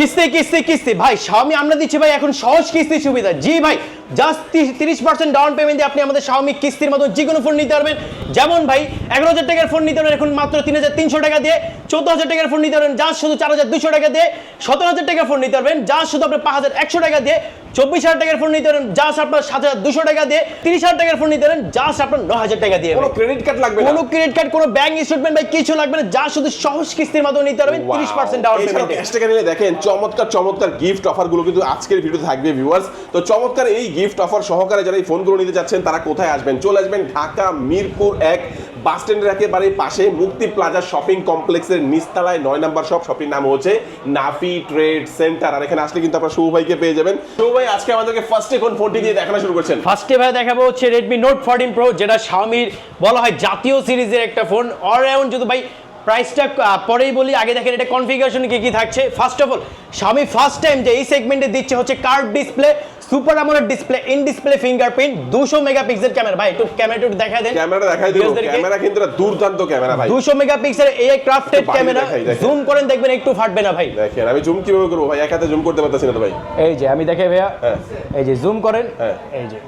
কিস্তি কিস্তি কিস্তি। ভাই স্বামী আমরা দিচ্ছি ভাই এখন সহজ কিস্তি সুবিধা। জি ভাই জাস্ট তিরিশ পার্সেন্ট ডাউন পেমেন্ট দিয়ে আপনি আমাদের স্বামী কিস্তির মতো যে কোনো ফোন নিতে পারবেন। যেমন ভাই, এগারো হাজার টাকার ফোন নিতে পারবেন এখন মাত্র তিন হাজার তিনশো টাকা দিয়ে। চোদ্দ হাজার টাকার ফোন নিতে পারবেন যা শুধু চার হাজার দুশো টাকা দিয়ে। সতেরো হাজার টাকার ফোন নিতে পারবেন যা শুধু আপনি পাঁচ হাজার একশো টাকা দিয়ে। চব্বিশ হাজার টাকার ফোন নিতে পারেন জাস্ট আপনার সাত হাজার দুশো টাকা দিয়ে তিরিশ হাজার টাকার ফোন নিতে পারেন জাস্ট আপনার ন হাজার টাকা দিয়ে। কোনো ক্রেডিট কার্ড লাগবে কোনো ক্রেডিট কার্ড কোনো ব্যাংক স্টেটমেন্ট ভাই কিছু লাগবে না যা শুধু সহজ কিস্তির মাধ্যমে নিতে পারবেন তিরিশ পার্সেন্ট ডাউন পেমেন্টে ক্যাশ টাকা নিলে দেখেন চমৎকার চমৎকার গিফট কিন্তু আজকের ভিডিওতে থাকবে ভিউয়ার্স তো চমৎকার এই গিফট অফার সহকারে যারা এই ফোনগুলো নিতে যাচ্ছেন তারা কোথায় আসবেন? চলে আসবেন ঢাকা মিরপুর এক বাস স্ট্যান্ডের একেবারে পাশে মুক্তি প্লাজা শপিং কমপ্লেক্সের নিচতলায় নয় নাম্বার শপ শপিং নাম হচ্ছে নাফি ট্রেড সেন্টার। আর এখানে আসলে কিন্তু আপনার শুভ ভাইকে পেয়ে যাবেন। শুভ ভাই, আজকে আমাদেরকে ফার্স্টে কোন ফোনটি দিয়ে দেখানো শুরু করছেন। ফার্স্টে ভাই দেখাবো হচ্ছে Redmi Note 14 Pro, যেটা Xiaomi বলা হয় জাতীয় সিরিজের একটা ফোন অলরাউন্ড যদি ভাই প্রাইসটা পরেই বলি, আগে দেখেন এটা কনফিগারেশন কি কি থাকছে। ফার্স্ট অফ অল স্বামী ফার্স্ট টাইম যে এই সেগমেন্টে দিচ্ছে হচ্ছে curve display super AMOLED display in display fingerprint 200 megapixel camera ভাই একটু ক্যামেরা একটু দেখায় দেন। ক্যামেরা দেখাই দিও ক্যামেরা কিন্তু দুর্দান্ত ক্যামেরা ভাই। 200 মেগাপিক্সেল এই ক্রাফটেড ক্যামেরা জুম করেন দেখবেন একটু ফাটবে না ভাই। দেখেন আমি জুম কীভাবে করব ভাই? এক হাতে জুম করতে পারতেছি না তো ভাই। এই যে আমি দেখাই ভাইয়া। হ্যাঁ। এই যে জুম করেন। হ্যাঁ। এই যে।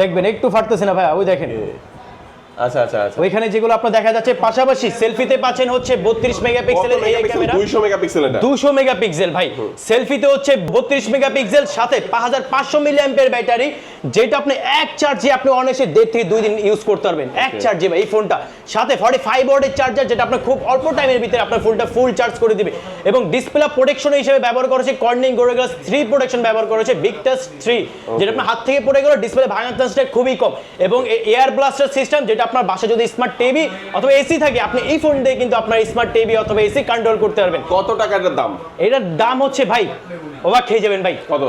দেখবেন একটু ফাটতেছে না ভাই ওই দেখেন। আচ্ছা আচ্ছা আচ্ছা। ওইখানে যেগুলো আপনার দেখা যাচ্ছে পাশাপাশি সেলফিতে পাচ্ছেন হচ্ছে বত্রিশ মেগাপিক্সেলের এই ক্যামেরা? দুইশো মেগাপিক্সেল এটা। দুশো মেগাপিক্সেল ভাই। সেলফিতে হচ্ছে বত্রিশ মেগাপিক্সেল সাথে পাঁচ হাজার পাঁচশো মিলি ব্যাটারি যেটা আপনি এক চার্জে আপনি অনায়াসে দেড় থেকে দুই দিন ইউজ করতে পারবেন। এক চার্জে ভাই এই ফোনটা। সাথে ফর্টি ফাইভ ওয়ার্ডের চার্জার যেটা আপনার খুব অল্প টাইমের ভিতরে আপনার ফোনটা ফুল চার্জ করে দিবে। এবং ডিসপ্লে প্রোটেকশন হিসেবে ব্যবহার করেছে কর্নিং গোরেগ্লাস থ্রি প্রোটেকশন ব্যবহার করেছে টাচ থ্রি যেটা আপনার হাত থেকে পড়ে গেল ডিসপ্লে ভাঙার চান্সটা খুবই কম। এবং এয়ার ব্লাস্টার সিস্টেম যেটা আপনার বাসা যদি স্মার্ট টিভি অথবা এসি থাকে আপনি এই ফোন দিয়ে কিন্তু আপনার স্মার্ট টিভি অথবা এসি কন্ট্রোল করতে পারবেন। কত টাকার দাম? এটার দাম হচ্ছে ভাই ওবা খেয়ে যাবেন ভাই। কত?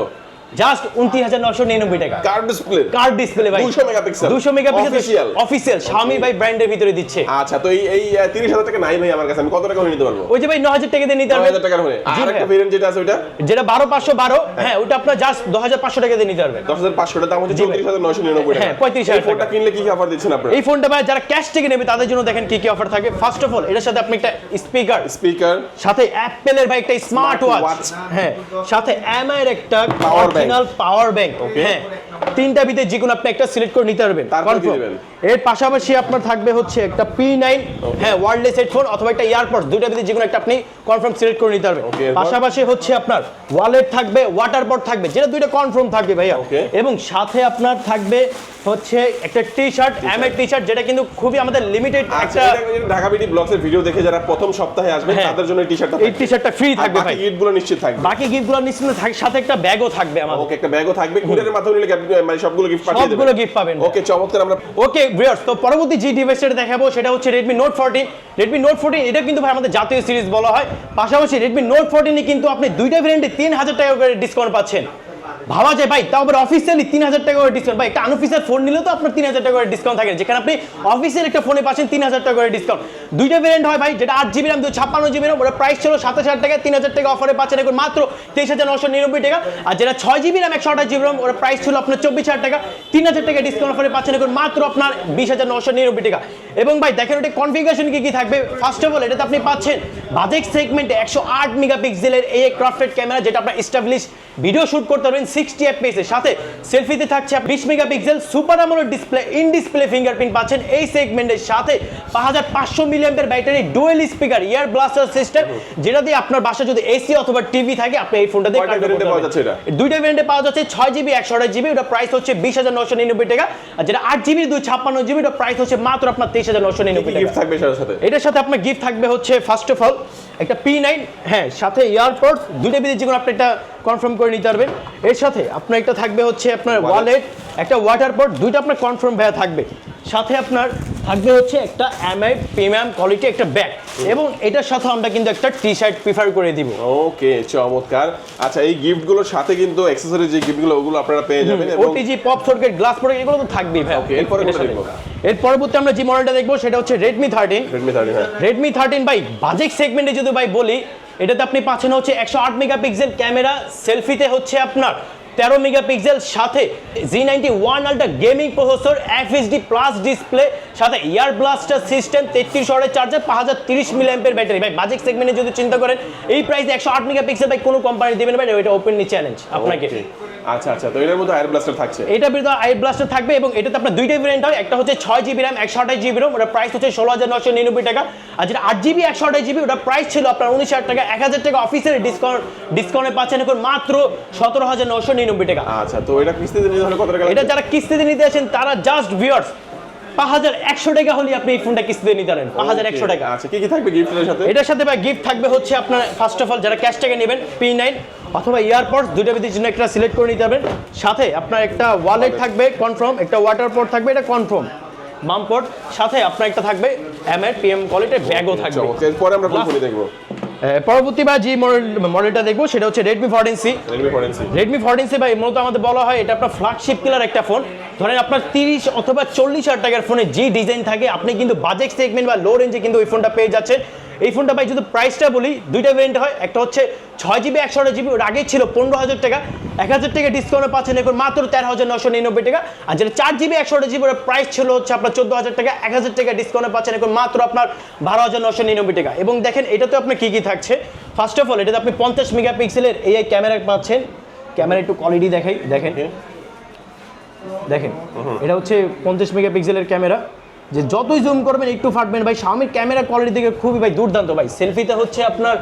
জাস্ট উনত্রিশ হাজার নশো নিরানব্বই টাকা। কার্ড ডিসপ্লে কার্ড ডিসপ্লে ভাই। 200 মেগাপিক্সেল। দুশো মেগাপিক্সেল Official। অফিসিয়াল শাওমি ভাই ব্র্যান্ডের ভিতরে দিচ্ছে। আচ্ছা তো এই এই তিরিশ হাজার টাকা নাই ভাই আমার কাছে। আমি কত টাকা নিতে পারব? ওই যে ভাই ন হাজার টাকা দিয়ে নিতে পারবেন। হাজার টাকার হলে। আর একটা ভেরিয়েন্ট যেটা আছে ওইটা? যেটা বারো পাঁচশো বারো হ্যাঁ। ওটা আপনার জাস্ট দশ হাজার পাঁচশো টাকা দিয়ে নিতে পারবেন। দশ হাজার পাঁচশোটা দাম হচ্ছে জি ভাই। চৌত্রিশ হাজার নয়শো নিরানব্বই হ্যাঁ, টাকা। 35,000 ফোনটা কিনলে কি কি অফার দিচ্ছেন আপনারা? এই ফোনটা ভাই যারা ক্যাশ থেকে নেবে তাদের জন্য দেখেন কি কি অফার থাকে। ফার্স্ট অফ অল এটার সাথে আপনি একটা স্পিকার স্পিকার সাথে অ্যাপেলের ভাই একটা স্মার্ট ওয়াচ হ্যাঁ সাথে এমআই এর একটা bank। Original power bank. হ্যাঁ তিনটা ভিতরে যে কোনো আপনি একটা সিলেক্ট করে নিতে পারবেন? এর পাশাপাশি আপনার থাকবে হচ্ছে একটা পি নাইন হ্যাঁ ওয়ারলেস হেডফোন অথবা একটা ইয়ারপডস দুইটা ভিতরে যে কোনো একটা আপনি কনফার্ম সিলেক্ট করে নিতে পারবেন। পাশাপাশি হচ্ছে আপনার ওয়ালেট থাকবে ওয়াটার বট থাকবে যেটা দুইটা কনফার্ম থাকবে ভাইয়া। এবং সাথে আপনার থাকবে হচ্ছে একটা টি শার্ট এম এর টি শার্ট যেটা কিন্তু খুবই আমাদের লিমিটেড আচ্ছা একটা ঢাকা বিডি ব্লগসের ভিডিও দেখে যারা প্রথম সপ্তাহে আসবে হ্যাঁ। তাদের জন্য এই টি-শার্টটা এই টি শার্টটা ফ্রি থাকবে ভাই। বাকি গিফটগুলো নিশ্চিত থাকবে। বাকি গিফটগুলো নিশ্চিত থাকবে সাথে একটা ব্যাগও থাকবে আমাদের। ওকে একটা ব্যাগও থাকবে। কুরিয়ারের মাধ্যমে নিলে মানে সবগুলো গিফট পাঠিয়ে দেবেন। সবগুলো গিফট পাবেন। ওকে চমৎকার আমরা ওকে ভিউয়ার্স তো পরবর্তী যে ডিভাইসটা দেখাবো সেটা হচ্ছে Redmi Note 14 Redmi Note 14 এটা কিন্তু ভাই আমাদের জাতীয় সিরিজ বলা হয়। পাশাপাশি Redmi Note 14 এ কিন্তু আপনি দুইটা ভেরিয়েন্টে 3000 টাকা করে ডিসকাউন্ট পাচ্ছেন। ভাবা যায়, ভাই, তাও আবার অফিসিয়ালি তিন হাজার টাকা করে ডিসকাউন্ট ভাই, একটা আনঅফিসিয়াল ফোন নিলে তো আপনার তিন হাজার টাকা করে ডিসকাউন্ট থাকে। যেখানে আপনি অফিসিয়াল একটা ফোনে পাচ্ছেন তিন হাজার টাকা করে ডিসকাউন্ট দুইটা ভেরিয়েন্ট হয়, ভাই, যেটা আট জিবি রাম দুই ছাপ্পান্ন জিবি রাম ওটা প্রাইস ছিল সাতাশ হাজার টাকা তিন হাজার টাকা অফারে পাচ্ছেন এখন মাত্র তেইশ হাজার নশো নিরানব্বই টাকা। আর যেটা ছয় জিবি রাম একশো আঠাশ জিবি রাম ওটা প্রাইস ছিল আপনার চব্বিশ হাজার টাকা। তিন হাজার টাকা ডিসকাউন্ট অফারে পাচ্ছেন এখন মাত্র আপনার বিশ হাজার নশো নিরানব্বই টাকা। এবং ভাই দেখেন ওটা কনফিগারেশন কি কি থাকবে? ফার্স্ট অফ অল এটাতে আপনি পাচ্ছেন বাজেট সেগমেন্টে একশো আট মেগাপিক্সেলের এই ক্রাফটেড ক্যামেরা যেটা আপনার এস্টাবলিশ ভিডিও শুট করতে পারবেন সিক্সটি এফপিএস এর। সাথে সেলফিতে থাকছে বিশ megapixel super AMOLED display in display fingerprint পাচ্ছেন এই সেগমেন্টের সাথে পাঁচ হাজার পাঁচশো মিলিয়ামের battery dual speaker ear blaster system যেটা দিয়ে আপনার বাসা যদি এসি অথবা টিভি থাকে আপনি এই ফোনটা দিয়ে? দুইটা ভেরিয়েন্টে পাওয়া যাচ্ছে ছয় জিবি একশো আঠাশ জিবি ওটা প্রাইস হচ্ছে বিশ হাজার নশো নিরানব্বই টাকা। আর যেটা আট জিবি দুই ছাপ্পান্ন জিবি ওটা প্রাইস হচ্ছে মাত্র আপনার তেইশ হাজার নশো নিরানব্বই গিফট থাকবে সেটার সাথে? এটার সাথে আপনার গিফট থাকবে হচ্ছে ফার্স্ট অফ অল একটা পি নাইন হ্যাঁ সাথে এয়ারপোর্ট দুইটা বিধি যেগুলো আপনি একটা কনফার্ম করে নিতে পারবেন। এর সাথে আপনার একটা থাকবে হচ্ছে আপনার ওয়ালেট একটা ওয়াটার পট দুইটা আপনার কনফার্ম ভাইয়া থাকবে। সাথে আপনার থাকবে হচ্ছে একটা এমআই প্রিমিয়াম কোয়ালিটি একটা ব্যাগ এবং এটার সাথে আমরা কিন্তু একটা টি শার্ট প্রিফার করে দিব। ওকে চমৎকার। আচ্ছা এই গিফটগুলোর সাথে কিন্তু অ্যাকসেসরি যে গিফটগুলো ওগুলো আপনারা পেয়ে যাবেন এবং OTG pop socket glass product এগুলো তো থাকবেই ভাই। Okay, এরপরে কোনটা দেখব? এর পরবর্তী আমরা যে মডেলটা দেখব সেটা হচ্ছে রেডমি থার্টিন রেডমি থার্টি হ্যাঁ। রেডমি থার্টিন ভাই বাজেট সেগমেন্টে যদি ভাই বলি এটাতে আপনি পাচ্ছেন হচ্ছে একশো আট মেগাপিক্সেল ক্যামেরা সেলফিতে হচ্ছে আপনার তেরো মেগাপিক্সেল সাথে G ninety one ultra gaming processor FSD plus display সাথে ইয়ার ব্লাস্টার সিস্টেম তেত্রিশ ওয়াটের চার্জার পাঁচ হাজার তিরিশ ব্যাটারি ভাই বাজেট সেগমেন্টে যদি চিন্তা করেন এই প্রাইস একশো আট মেগাপিক্সেল ভাই কোনো কোম্পানি দেবেন ভাই ওইটা ওপেনলি চ্যালেঞ্জ আপনাকে। আচ্ছা আচ্ছা তো এটার মধ্যে আয়ার ব্লাস্টার থাকছে? এটা আই ব্লাস্টার থাকবে এবং এটাতে আপনার দুইটা ভেরিয়েন্ট হয় একটা হচ্ছে ছয় জিবি র্যাম একশো আঠাশ জিবি ওটা প্রাইস হচ্ছে ষোলো হাজার নশো নিরানব্বই টাকা। আর যেটা আট জিবি একশো আঠাশ জিবি ওটা প্রাইস ছিল আপনার উনিশ হাজার টাকা এক হাজার টাকা অফিসের ডিসকাউন্ট ডিসকাউন্টে পাচ্ছেন এখন মাত্র সতেরো হাজার নশো নিরানব্বই টাকা। আচ্ছা তো এটা কিস্তিতে নিতে হলে কত টাকা এটা যারা কিস্তিতে নিতে আছেন তারা জাস্ট ভিউয়ার্স পাঁচ হাজার একশো টাকা হলে আপনি এই ফোনটা কিস্তিতে নিতে পারেন। পাঁচ হাজার একশো. টাকা। আচ্ছা কি কি থাকবে গিফটের সাথে? এটার সাথে ভাই গিফট থাকবে হচ্ছে আপনার ফার্স্ট অফ অল যারা ক্যাশ টাকা নেবেন পি নাইন অথবা ইয়ারপডস দুইটা ভিতরে জন্য একটা সিলেক্ট করে নিতে পারবেন। সাথে আপনার একটা ওয়ালেট থাকবে কনফার্ম একটা ওয়াটার পোর্ট থাকবে এটা কনফার্ম মাম পোর্ট সাথে আপনার একটা থাকবে এম এর পিএম কোয়ালিটির ব্যাগও থাকবে। এরপরে আমরা কোন ফোনে দেখব। পরবর্তী বা যে মডেল মডেলটা দেখব সেটা হচ্ছে Redmi fourteen C Redmi fourteen C ভাই মূলত আমাদের বলা হয় এটা আপনার ফ্ল্যাগশিপ কিলার একটা ফোন ধরেন আপনার তিরিশ অথবা চল্লিশ হাজার টাকার ফোনে যে ডিজাইন থাকে আপনি কিন্তু বাজেট সেগমেন্ট বা লো রেঞ্জে কিন্তু ওই ফোনটা পেয়ে যাচ্ছেন। এই ফোনটা ভাই যদি প্রাইসটা বলি দুইটা ভেরিয়েন্ট হয়। একটা হচ্ছে ছয় জিবি একশো আঠাশ জিবি ওর আগে ছিল পনেরো হাজার টাকা। এক হাজার টাকা ডিসকাউন্টে পাচ্ছেন এখন মাত্র তেরো হাজার নশো নিরানব্বই টাকা। আর যেটা চার জিবি একশো আঠাশ জিবি ওটার প্রাইস ছিল হচ্ছে আপনার চোদ্দ হাজার টাকা। এক হাজার টাকা ডিসকাউন্টে পাচ্ছেন এখন মাত্র আপনার বারো হাজার নশো নিরানব্বই টাকা। এবং দেখেন এটাতে আপনার কী কী থাকছে? ফার্স্ট অফ অল এটাতে আপনি পঞ্চাশ মেগাপিক্সেলের এই ক্যামেরা পাচ্ছেন। ক্যামেরা একটু কোয়ালিটি দেখাই দেখেন। দেখেন এটা হচ্ছে পঞ্চাশ মেগাপিক্সেলের ক্যামেরা যে যতই জুম করবেন, একটু ফাটবেন। ভাই শাওমির ক্যামেরা কোয়ালিটি থেকে খুবই, ভাই, দুর্দান্ত, ভাই। সেলফিতে হচ্ছে আপনার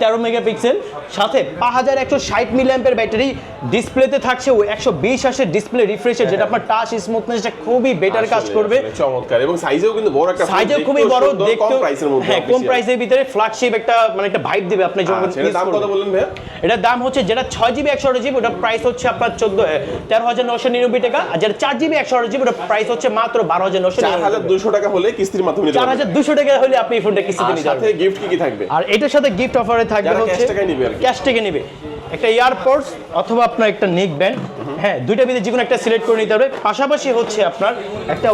তেরো মেগাপিক্সেল সাথে পাঁচ হাজার একশো ষাট মিলিয়াম্পের ব্যাটারি ডিসপ্লেতে থাকছে ও একশো বিশ আসে ডিসপ্লে রিফ্রেশের যেটা আপনার টাচ স্মুথনেসটা খুবই বেটার কাজ করবে। চমৎকার এবং সাইজেও কিন্তু বড় একটা সাইজেও খুবই বড় দেখতে হ্যাঁ কম প্রাইসের ভিতরে ফ্ল্যাগশিপ একটা মানে একটা ভাইব দিবে আপনি যখন আচ্ছা, দাম কত বললেন ভাই এটার দাম হচ্ছে যেটা ছয় জিবি একশো আঠাশ জিবি ওটার প্রাইস হচ্ছে আপনার চোদ্দ তেরো হাজার নশো নিরানব্বই টাকা। আর যেটা চার জিবি একশো আঠাশ জিবি ওটার প্রাইস হচ্ছে মাত্র বারো হাজার নশো চার হাজার দুশো টাকা হলে কিস্তির মাধ্যমে চার হাজার দুশো টাকা হলে আপনি এই ফোনটা কিস্তিতে নিতে সাথে গিফট কি কি থাকবে? আর এটার সাথে গিফট অফারে থাকবে হচ্ছে। ক্যাশ থেকে নিবে। একটা ইয়ারপডস অথবা আপনার একটা নেক ব্যান্ড হ্যাঁ দুইটা ভিতরে যে কোনো একটা সিলেক্ট করে নিতে হবে পাশাপাশি হচ্ছে আপনার একটা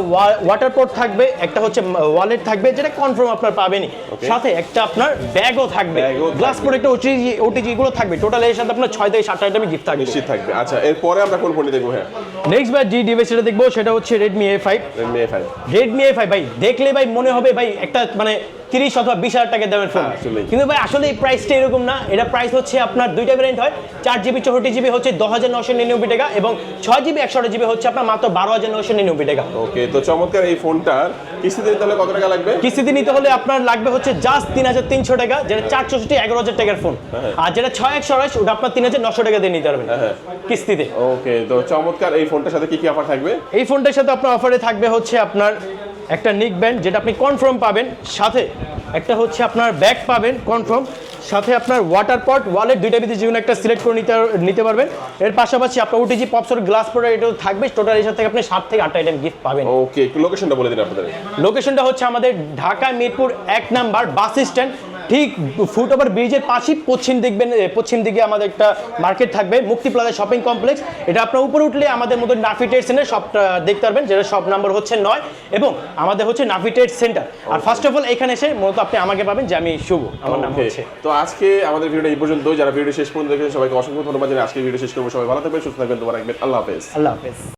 ওয়াটার পোর্ট থাকবে একটা হচ্ছে ওয়ালেট থাকবে যেটা কনফার্ম আপনার পাবেনই। সাথে একটা আপনার ব্যাগও থাকবে। গ্লাস। প্রোডাক্ট ওটিজি ওটিজি এগুলো থাকবে। টোটাল এর সাথে আপনার ছয় থেকে সাতটা আইটেমে গিফট থাকবে। থাকবে। আচ্ছা এরপরে আমরা কোন ফোনটি দেখব? হ্যাঁ। নেক্সট বার যে ডিভাইস যেটা দেখব সেটা হচ্ছে Redmi A five Redmi A five Redmi A five ভাই দেখলে ভাই মনে হবে ভাই একটা মানে তিরিশ অথবা বিশ হাজার টাকা দামের ফোন হ্যাঁ, কিন্তু ভাই আসলে এই প্রাইসটা এরকম না। এটা প্রাইস হচ্ছে আপনার দুইটা ভ্যারিয়েন্ট হয়। চার জিবি চৌষট্টি জিবি হচ্ছে দশ হাজার নশো নিরানব্বই টাকা এবং ছয় জিবি একশো জিবি হচ্ছে আপনার মাত্র বারো হাজার নশো নিরানব্বই টাকা। ওকে তো চমৎকার এই ফোনটার কিস্তিতে নিতে হলে কত টাকা লাগবে? কিস্তিতে নিতে হলে আপনার লাগবে হচ্ছে জাস্ট তিন হাজার তিনশো টাকা যেটা চার চৌষট্টি এগারো হাজার টাকার ফোন আর যেটা ছয় একশো আড়াইশ ওটা আপনার তিন হাজার নশো টাকা দিয়ে নিতে পারবেন হ্যাঁ। কিস্তিতে। ওকে তো চমৎকার এই ফোনটার সাথে কি কি অফার থাকবে? এই ফোনটার সাথে আপনার অফারে থাকবে হচ্ছে আপনার একটা নিক ব্যান্ড যেটা আপনি কনফার্ম পাবেন সাথে একটা হচ্ছে আপনার ব্যাগ পাবেন কনফার্ম সাথে আপনার ওয়াটার পট ওয়ালেট দুইটা ভিতরে যে কোনো একটা সিলেক্ট করে নিতে নিতে পারবেন। এর পাশাপাশি আপনার ওটিজি পপসর গ্লাস প্রোডাক্ট এটাও থাকবে টোটাল এর সাথে আপনি সাত থেকে আটটা আইটেম গিফট পাবেন। ওকে একটু লোকেশনটা বলে দিন আপনাদের। লোকেশনটা হচ্ছে আমাদের ঢাকা মিরপুর এক নাম্বার বাস স্ট্যান্ড ঠিক ফুট ওভার ব্রিজের পাশেই পশ্চিম দেখবেন পশ্চিম দিকে আমাদের একটা মার্কেট থাকবে মুক্তি প্লাজা শপিং কমপ্লেক্স। এটা আপনার উপরে উঠলে আমাদের মতো নাফিটেড সেন্টার সবটা দেখতে পারবেন যেটা সব নাম্বার হচ্ছে নয় এবং আমাদের হচ্ছে নাফিটেড সেন্টার। আর ফার্স্ট অফ অল এখানে এসে মূলত আপনি আমাকে পাবেন যে আমি শুভ আমার নাম হচ্ছে। তো আজকে আমাদের ভিডিওটা এই পর্যন্ত যারা ভিডিও শেষ পর্যন্ত দেখেছেন সবাইকে অসংখ্য ধন্যবাদ জানাই আজকে ভিডিও শেষ করব। সবাই ভালো থাকবেন সুস্থ থাকবেন তোমার রাখবেন। আল্লাহ হাফেজ। আল্লাহ হাফেজ।